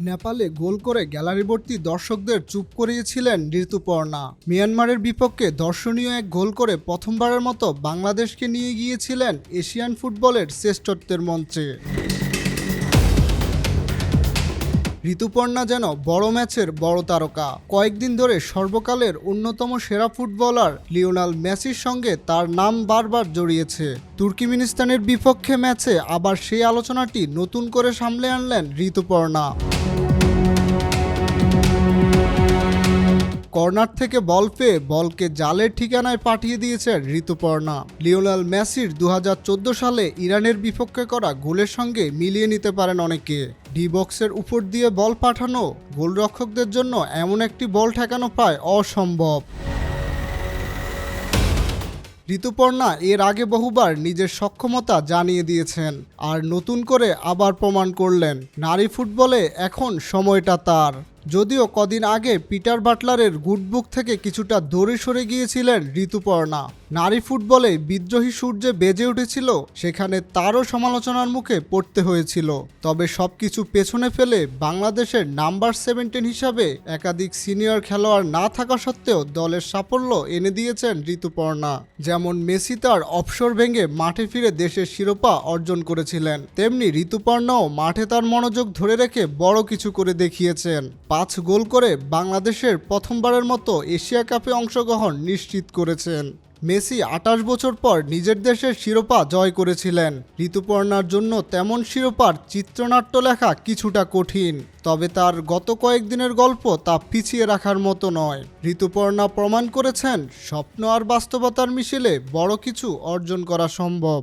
নেপালে গোল করে গ্যালারি ভর্তি দর্শকদের চুপ করিয়েছিলেন ঋতুপর্ণা। মিয়ানমারের বিপক্ষে দর্শনীয় এক গোল করে প্রথমবারের মতো বাংলাদেশকে নিয়ে গিয়েছিলেন এশিয়ান ফুটবলের শ্রেষ্ঠত্বের মঞ্চে। ঋতুপর্ণা যেন বড় ম্যাচের বড় তারকা। কয়েকদিন ধরে সর্বকালের অন্যতম সেরা ফুটবলার লিওনাল মেসির সঙ্গে তার নাম বারবার জড়িয়েছে। তুর্কিমিনিস্তানের বিপক্ষে ম্যাচে আবার সেই আলোচনাটি নতুন করে সামলে আনলেন ঋতুপর্ণা। কর্নার থেকে বল পেয়ে বলকে জালের ঠিকানায় পাঠিয়ে দিয়েছেন ঋতুপর্ণা। লিওনাল মেসির দু হাজার চোদ্দ সালে ইরানের বিপক্ষে করা গোলের সঙ্গে মিলিয়ে নিতে পারেন অনেকে। ডি বক্সের উপর দিয়ে বল পাঠানো গোলরক্ষকদের জন্য এমন একটি বল ঠেকানো প্রায় অসম্ভব। ঋতুপর্ণা এর আগে বহুবার নিজের সক্ষমতা জানিয়ে দিয়েছেন আর নতুন করে আবার প্রমাণ করলেন, নারী ফুটবলে এখন সময়টা তার। যদিও কদিন আগে পিটার বাটলারের গুডবুক থেকে কিছুটা দূরে সরে গিয়েছিলেন ঋতুপর্ণা। নারী ফুটবলে বিদ্রোহী সূর্যে বেজে উঠেছিল, সেখানে তারও সমালোচনার মুখে পড়তে হয়েছিল। তবে সবকিছু পেছনে ফেলে বাংলাদেশের নাম্বার সেভেন্টিন হিসাবে একাধিক সিনিয়র খেলোয়াড় না থাকা সত্ত্বেও দলের সাফল্য এনে দিয়েছেন ঋতুপর্ণা। যেমন মেসি তার অবসর ভেঙে মাঠে ফিরে দেশের শিরোপা অর্জন করেছিলেন, তেমনি ঋতুপর্ণাও মাঠে তার মনোযোগ ধরে রেখে বড় কিছু করে দেখিয়েছেন। পাঁচ গোল করে বাংলাদেশের প্রথমবারের মতো এশিয়া কাপে অংশগ্রহণ নিশ্চিত করেছেন। মেসি আঠাশ বছর পর নিজের দেশের শিরোপা জয় করেছিলেন। ঋতুপর্ণার জন্য তেমন শিরোপার চিত্রনাট্য লেখা কিছুটা কঠিন, তবে তার গত কয়েকদিনের গল্প তা পিছিয়ে রাখার মতো নয়। ঋতুপর্ণা প্রমাণ করেছেন, স্বপ্ন আর বাস্তবতার মিশেলে বড় কিছু অর্জন করা সম্ভব।